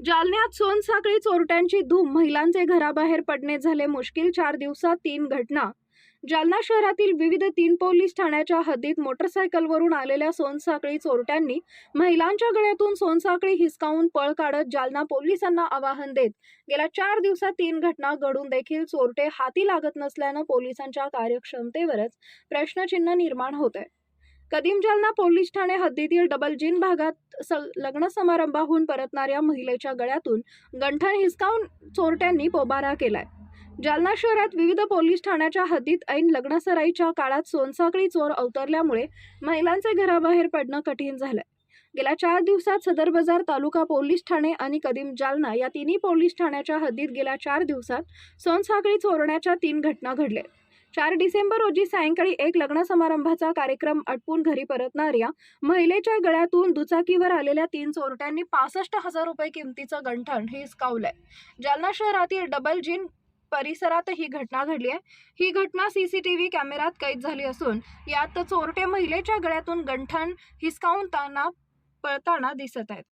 जालन्यात सोनसाखळी चोरट्यांची धूम महिलांचे घराबाहेर पडणे झाले मुश्किल चार दिवसात तीन घटना. जालना शहरातील विविध तीन पोलीस ठाण्याच्या हद्दीत मोटरसायकलवरून आलेल्या सोनसाखळी चोरट्यांनी महिलांच्या गळ्यातून सोनसाखळी हिसकावून पळ काढत जालना पोलिसांना आवाहन देत गेल्या चार दिवसात तीन घटना घडून देखील चोरटे हाती लागत नसल्यानं पोलिसांच्या कार्यक्षमतेवरच प्रश्नचिन्ह निर्माण होत आहे कदीम जालना पोलीस ठाणे हद्दीतील डबल जिन भागात स लग्न समारंभाहून परतणाऱ्या महिलेच्या गळ्यातून गंठण हिसकावून चोरट्यांनी पोबारा केलाय. जालना शहरात विविध पोलीस ठाण्याच्या हद्दीत ऐन लग्नसराईच्या काळात सोनसाखळी चोर अवतरल्यामुळे महिलांचे घराबाहेर पडणं कठीण झालंय. गेल्या चार दिवसात सदर बाजार तालुका पोलीस ठाणे आणि कदीम जालना या तिन्ही पोलीस ठाण्याच्या हद्दीत गेल्या चार दिवसात सोनसाखळी चोरण्याच्या तीन घटना घडल्या. चार डिसेंबर रोजी सायंकाळी एक लग्न समारंभाचा कार्यक्रम आटपून घरी परतणाऱ्या महिलेच्या गळ्यातून दुचाकीवर आलेल्या तीन चोरट्यांनी पासष्ट हजार रुपये किमतीचं गंठण हिसकावलंय. जालना शहरातील डबल जिन परिसरात ही घटना घडली आहे. ही घटना सीसीटीव्ही कॅमेऱ्यात कैद झाली असून यात चोरटे महिलेच्या गळ्यातून गंठण हिसकावताना पळताना दिसत आहेत.